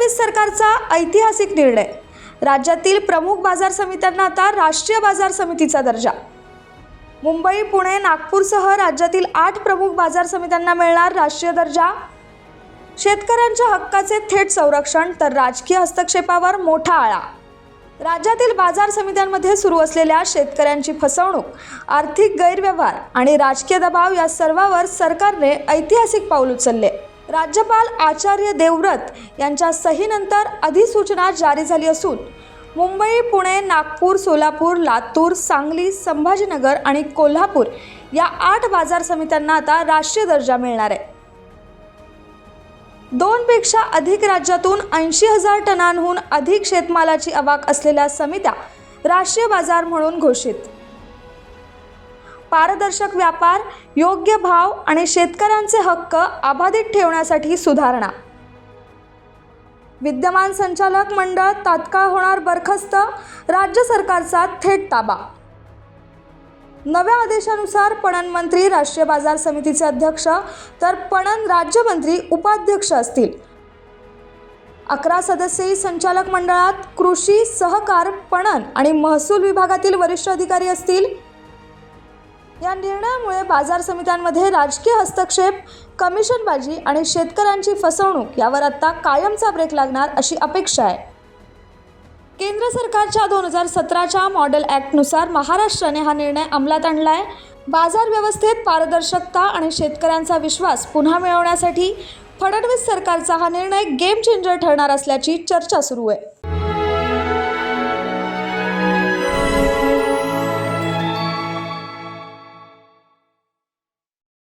सरकारचा ऐतिहासिक निर्णय. राज्यातील प्रमुख बाजार समित्यांना आता राष्ट्रीय बाजार समितीचा दर्जा. मुंबई पुणे नागपूरसह राज्यातील आठ प्रमुख बाजार समित्यांना मिळणार राष्ट्रीय दर्जा. शेतकऱ्यांच्या हक्काचे थेट संरक्षण तर राजकीय हस्तक्षेपावर मोठा आळा. राज्यातील बाजार समित्यांमध्ये सुरू असलेल्या शेतकऱ्यांची फसवणूक आर्थिक गैरव्यवहार आणि राजकीय दबाव या सर्वावर सरकारने ऐतिहासिक पाऊल उचलले. राज्यपाल आचार्य देवव्रत यांच्या सहीनंतर अधिसूचना जारी झाली असून मुंबई पुणे नागपूर सोलापूर लातूर सांगली संभाजीनगर आणि कोल्हापूर या आठ बाजार समित्यांना आता राष्ट्रीय दर्जा मिळणार आहे. दोनपेक्षा अधिक राज्यातून ऐंशी हजार टनांहून अधिक शेतमालाची अवाक असलेल्या समित्या राष्ट्रीय बाजार म्हणून घोषित. पारदर्शक व्यापार योग्य भाव आणि शेतकऱ्यांचे हक्क अबाधित ठेवण्यासाठी सुधारणा. विद्यमान संचालक मंडळ तात्काळ होणार बरखास्त राज्य सरकारचा थेट ताबा. नव्या आदेशानुसार पणन मंत्री राष्ट्रीय बाजार समितीचे अध्यक्ष तर पणन राज्यमंत्री उपाध्यक्ष असतील. अकरा सदस्यीय संचालक मंडळात कृषी सहकार पणन आणि महसूल विभागातील वरिष्ठ अधिकारी असतील. या निर्णयामुळे बाजार समित्यांमध्ये राजकीय हस्तक्षेप कमिशनबाजी आणि शेतकऱ्यांची फसवणूक यावर आता कायमचा ब्रेक लागणार अशी अपेक्षा आहे. केंद्र सरकारच्या दोन हजार सतराच्या मॉडेल ॲक्टनुसार महाराष्ट्राने हा निर्णय अंमलात आणला आहे बाजार व्यवस्थेत पारदर्शकता आणि शेतकऱ्यांचा विश्वास पुन्हा मिळवण्यासाठी फडणवीस सरकारचा हा निर्णय गेम चेंजर ठरणार असल्याची चर्चा सुरू आहे.